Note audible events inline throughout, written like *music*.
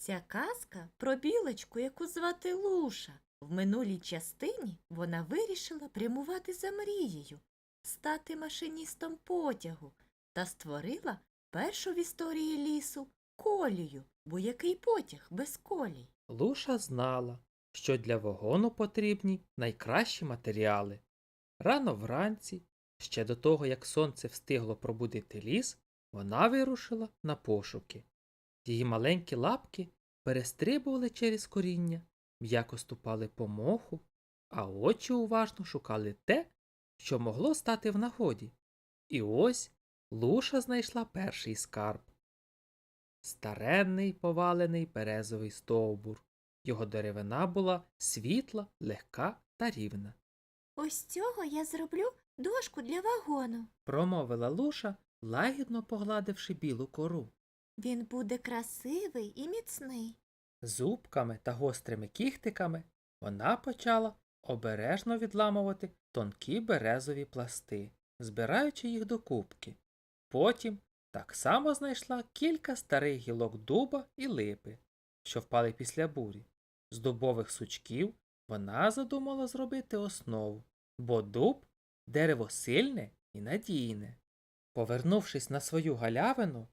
Ця казка про білочку, яку звати Луша. В минулій частині вона вирішила прямувати за мрією, стати машиністом потягу та створила першу в історії лісу колію, бо який потяг без колій. Луша знала, що для вагону потрібні найкращі матеріали. Рано вранці, ще до того, як сонце встигло пробудити ліс, вона вирушила на пошуки. Її маленькі лапки перестрибували через коріння, м'яко ступали по моху, а очі уважно шукали те, що могло стати в нагоді. І ось Луша знайшла перший скарб. Старенний повалений березовий стовбур. Його деревина була світла, легка та рівна. Ось цього я зроблю дошку для вагону. Промовила Луша, лагідно погладивши білу кору. Він буде красивий і міцний. Зубками та гострими кіхтиками вона почала обережно відламувати тонкі березові пласти, збираючи їх до кубки. Потім так само знайшла кілька старих гілок дуба і липи, що впали після бурі. З дубових сучків вона задумала зробити основу, бо дуб дерево сильне і надійне. Повернувшись на свою галявину,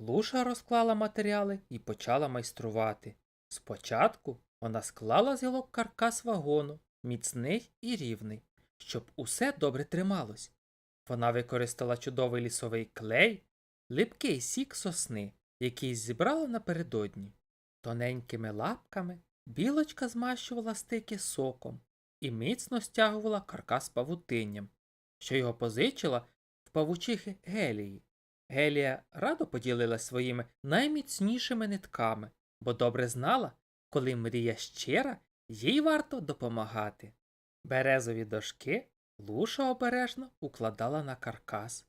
Луша розклала матеріали і почала майструвати. Спочатку вона склала з гілок каркас вагону, міцний і рівний, щоб усе добре трималось. Вона використала чудовий лісовий клей, липкий сік сосни, який зібрала напередодні. Тоненькими лапками білочка змащувала стики соком і міцно стягувала каркас павутинням, що його позичила в павучихи Гелії. Гелія радо поділилась своїми найміцнішими нитками, бо добре знала, коли мрія щира, їй варто допомагати. Березові дошки Луша обережно укладала на каркас.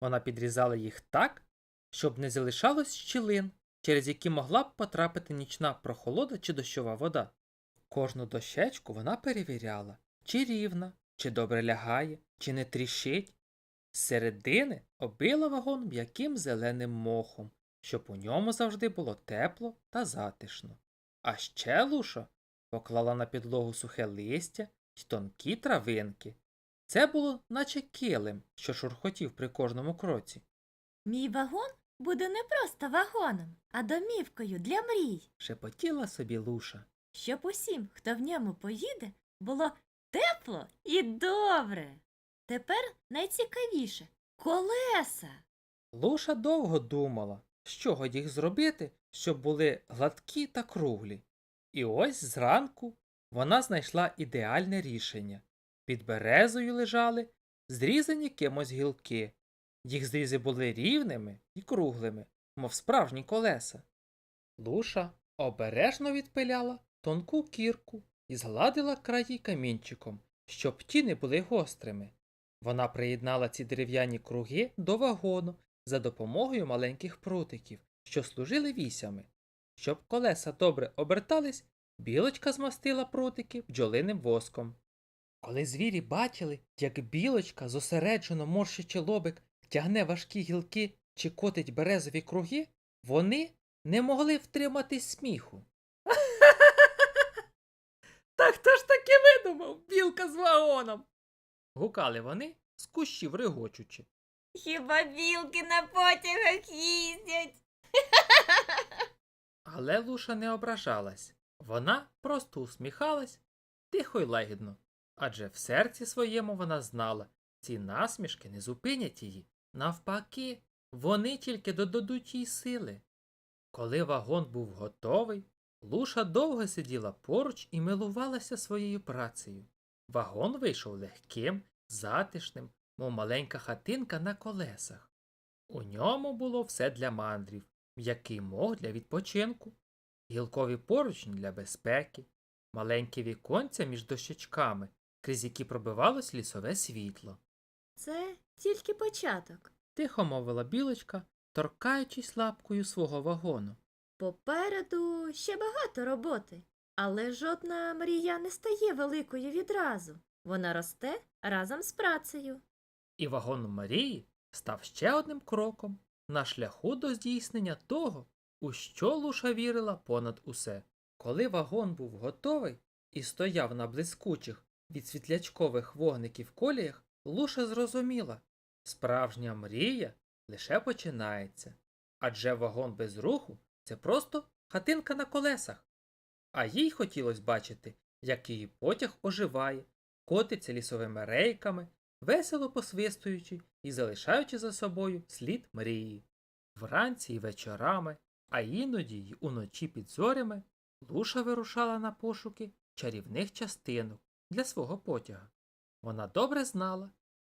Вона підрізала їх так, щоб не залишалось щілин, через які могла б потрапити нічна прохолода чи дощова вода. Кожну дощечку вона перевіряла, чи рівна, чи добре лягає, чи не тріщить. Середини оббила вагон м'яким зеленим мохом, щоб у ньому завжди було тепло та затишно. А ще луша поклала на підлогу сухе листя й тонкі травинки. Це було наче килим, що шурхотів при кожному кроці. Мій вагон буде не просто вагоном, а домівкою для мрій, Шепотіла собі луша. щоб усім, хто в ньому поїде, було тепло і добре. Тепер найцікавіше колеса. Луша довго думала, з чого їх зробити, щоб були гладкі та круглі. І ось зранку вона знайшла ідеальне рішення. Під березою лежали зрізані кимось гілки. Їх зрізи були рівними і круглими, мов справжні колеса. Луша обережно відпиляла тонку кірку і згладила краї камінчиком, щоб ті не були гострими. Вона приєднала ці дерев'яні круги до вагону за допомогою маленьких прутиків, що служили вісями. Щоб колеса добре обертались, білочка змастила прутики бджолиним воском. Коли звірі бачили, як білочка, зосереджено морщачи лобик, тягне важкі гілки чи котить березові круги, вони не могли втримати сміху. *laughs* Та хто ж таки видумав білка з вагоном? Гукали вони, з кущів регочучи. Хіба білки на потягах їздять? *laughs* Але Луша не ображалась. Вона просто усміхалась тихо й лагідно, адже в серці своєму вона знала, ці насмішки не зупинять її. Навпаки, вони тільки додадуть їй сили. Коли вагон був готовий, Луша довго сиділа поруч і милувалася своєю працею. Вагон вийшов легким, затишним, мов маленька хатинка на колесах. У ньому було все для мандрів, м'який мох для відпочинку, гілкові поручні для безпеки, маленькі віконця між дощечками, крізь які пробивалось лісове світло. Це тільки початок. Тихо мовила білочка, торкаючись лапкою свого вагону. Попереду ще багато роботи, але жодна мрія не стає великою відразу. Вона росте разом з працею. І вагон Марії став ще одним кроком на шляху до здійснення того, У що Луша вірила понад усе? Коли вагон був готовий і стояв на блискучих від світлячкових вогників коліях, Луша зрозуміла, справжня мрія лише починається. Адже вагон без руху це просто хатинка на колесах. А їй хотілося бачити, як її потяг оживає, котиться лісовими рейками, весело посвистуючи і залишаючи за собою слід мрії. Вранці і вечорами, а іноді й уночі під зорями, Луша вирушала на пошуки чарівних частинок для свого потяга. Вона добре знала,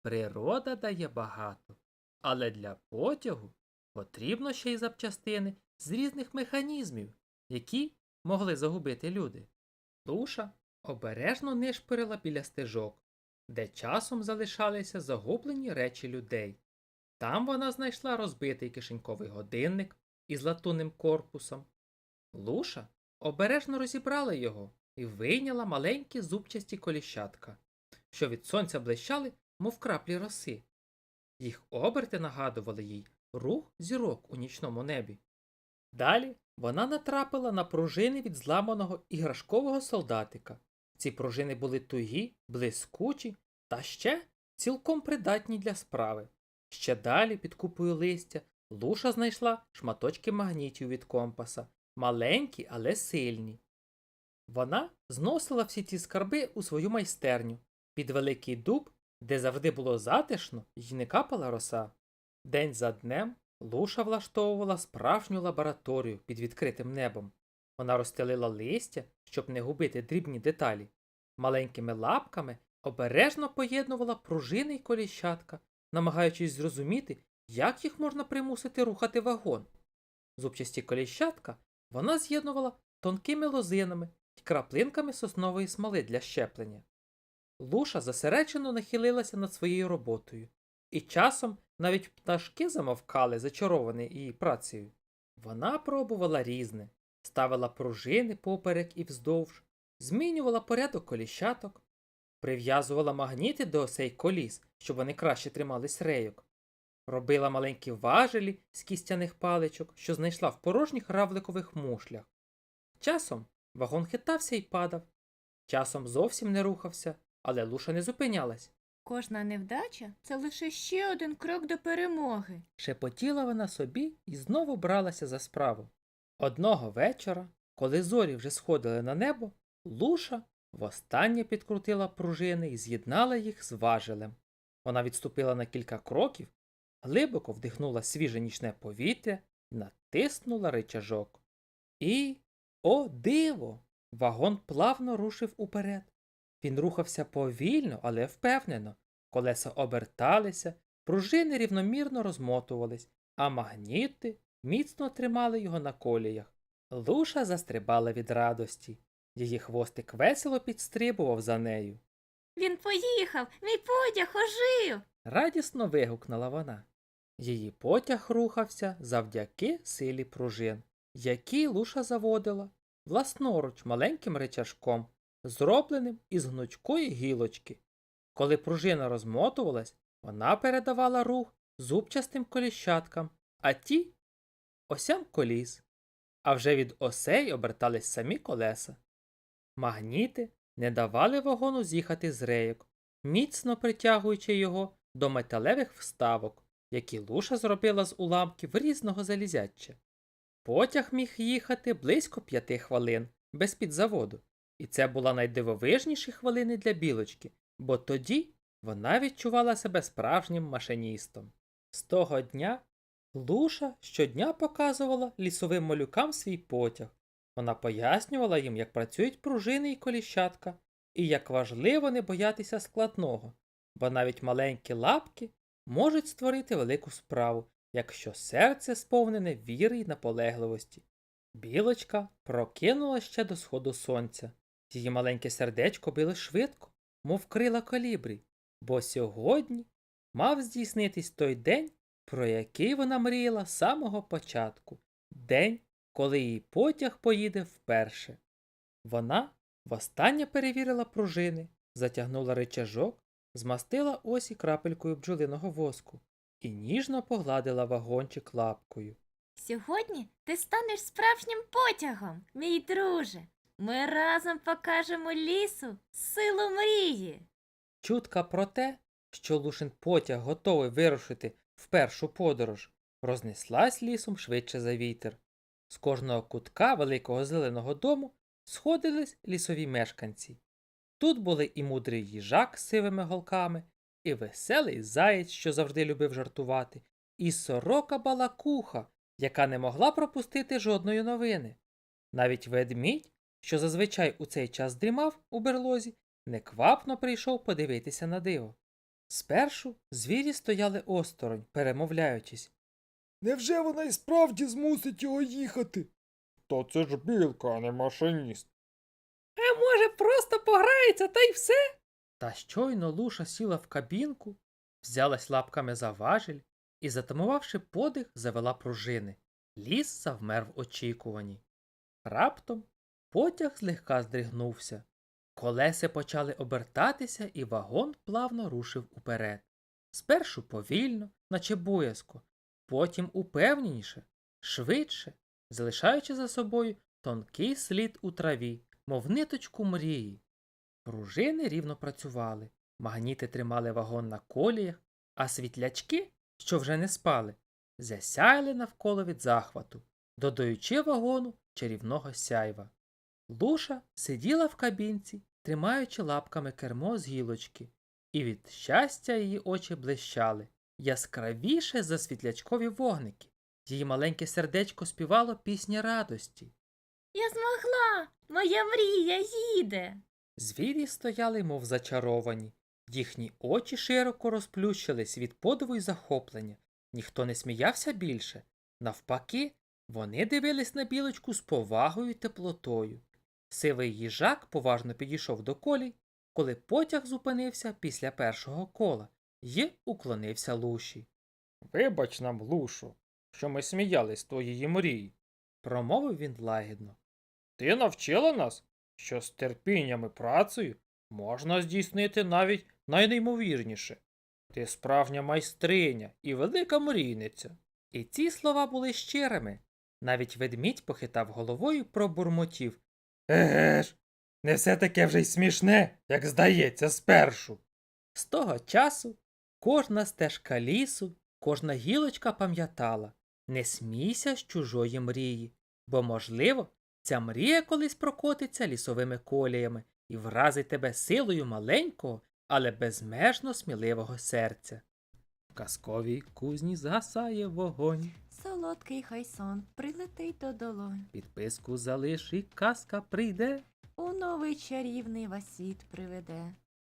природа дає багато, але для потягу потрібно ще й запчастини з різних механізмів, які могли загубити люди. Луша обережно нишпирила біля стежок, де часом залишалися загублені речі людей. Там вона знайшла розбитий кишеньковий годинник із латунним корпусом. Луша обережно розібрала його і вийняла маленькі зубчасті коліщатка, що від сонця блищали, мов краплі роси. Їх оберти нагадували їй рух зірок у нічному небі. Далі вона натрапила на пружини від зламаного іграшкового солдатика. Ці пружини були тугі, блискучі та ще цілком придатні для справи. Ще далі, під купою листя, Луша знайшла шматочки магнітів від компаса, маленькі, але сильні. Вона зносила всі ці скарби у свою майстерню під великий дуб, де завжди було затишно і не капала роса. День за днем Луша влаштовувала справжню лабораторію під відкритим небом. Вона розстелила листя, щоб не губити дрібні деталі. Маленькими лапками обережно поєднувала пружини й коліщатка, намагаючись зрозуміти, як їх можна примусити рухати вагон. Зубчасті коліщатка вона з'єднувала тонкими лозинами й краплинками соснової смоли для щеплення. Луша зосереджено нахилилася над своєю роботою, і часом навіть пташки замовкали, зачаровані її працею. Вона пробувала різне, ставила пружини поперек і вздовж, змінювала порядок коліщаток, прив'язувала магніти до осей коліс, щоб вони краще тримались рейок, робила маленькі важелі з кістяних паличок, що знайшла в порожніх равликових мушлях. Часом вагон хитався і падав, часом зовсім не рухався, але луша не зупинялась. Кожна невдача це лише ще один крок до перемоги. Шепотіла вона собі і знову бралася за справу. Одного вечора, коли зорі вже сходили на небо, Луша востаннє підкрутила пружини і з'єднала їх з важелем. Вона відступила на кілька кроків, глибоко вдихнула свіже нічне повітря і натиснула ричажок. І, о диво! Вагон плавно рушив уперед. Він рухався повільно, але впевнено. Колеса оберталися, пружини рівномірно розмотувались, а магніти міцно тримали його на коліях. Луша застрибала від радості. Її хвостик весело підстрибував за нею. Він поїхав, мій потяг ожив. Радісно вигукнула вона. Її потяг рухався завдяки силі пружин, які Луша заводила власноруч маленьким речашком, зробленим із гнучкої гілочки. Коли пружина розмотувалась, вона передавала рух зубчастим коліщаткам, а ті осям коліс. А вже від осей обертались самі колеса. Магніти не давали вагону з'їхати з рейок, міцно притягуючи його до металевих вставок, які луша зробила з уламків різного залізяча. Потяг міг їхати близько п'яти хвилин, без підзаводу, і це була найдивовижніші хвилини для білочки, бо тоді вона відчувала себе справжнім машиністом. З того дня Луша щодня показувала лісовим малюкам свій потяг. Вона пояснювала їм, як працюють пружини і коліщатка, і як важливо не боятися складного, бо навіть маленькі лапки можуть створити велику справу, якщо серце сповнене віри й наполегливості. Білочка прокинула ще до сходу сонця. Її маленьке сердечко било швидко, мов крила колібрі, бо сьогодні мав здійснитись той день, про який вона мріяла з самого початку день, коли її потяг поїде вперше. Вона востаннє перевірила пружини, затягнула ричажок, змастила осі крапелькою бджолиного воску і ніжно погладила вагончик лапкою. Сьогодні ти станеш справжнім потягом, мій друже. Ми разом покажемо лісу силу мрії. Чутка про те, що Лушин потяг готовий вирушити в першу подорож, рознеслась лісом швидше за вітер. З кожного кутка великого зеленого дому сходились лісові мешканці. Тут були і мудрий їжак з сивими голками, і веселий заєць, що завжди любив жартувати, і сорока балакуха, яка не могла пропустити жодної новини. Навіть ведмідь, що зазвичай у цей час дрімав у берлозі, неквапно прийшов подивитися на диво. Спершу звірі стояли осторонь, перемовляючись. Невже вона і справді змусить його їхати? Та це ж білка, а не машиніст. А може, просто пограється та й все? Та щойно Луша сіла в кабінку, взялась лапками за важіль і, затамувавши подих, завела пружини. Ліс завмер в очікуванні. Раптом потяг злегка здригнувся. Колеси почали обертатися, і вагон плавно рушив уперед. Спершу повільно, наче боязко, потім упевненіше, швидше, залишаючи за собою тонкий слід у траві, мов ниточку мрії. Пружини рівно працювали, магніти тримали вагон на коліях, а світлячки, що вже не спали, засяяли навколо від захвату, додаючи вагону чарівного сяйва. Луша сиділа в кабінці, тримаючи лапками кермо з гілочки, і від щастя її очі блищали яскравіше за світлячкові вогники. Її маленьке сердечко співало пісні радості. Я змогла! Моя мрія їде. Звірі стояли, мов зачаровані. Їхні очі широко розплющились від подиву й захоплення. Ніхто не сміявся більше. Навпаки, вони дивились на білочку з повагою й теплотою. Сивий їжак поважно підійшов до колій, коли потяг зупинився після першого кола й уклонився луші. Вибач нам, Лушо, що ми сміялись твоєї мрії. Промовив він лагідно. Ти навчила нас, що з терпінням і працею можна здійснити навіть найнеймовірніше. Ти справжня майстриня і велика мрійниця. І ці слова були щирими. Навіть ведмідь похитав головою пробурмотів. Еге ж, не все таке вже й смішне, як здається, спершу. З того часу кожна стежка лісу, кожна гілочка пам'ятала не смійся з чужої мрії, бо, можливо, ця мрія колись прокотиться лісовими коліями і вразить тебе силою маленького, але безмежно сміливого серця. В казковій кузні згасає вогонь, Солодкий хай сон прилетить до долонь. підписку залиш і казка прийде. У новий чарівний васіт приведе.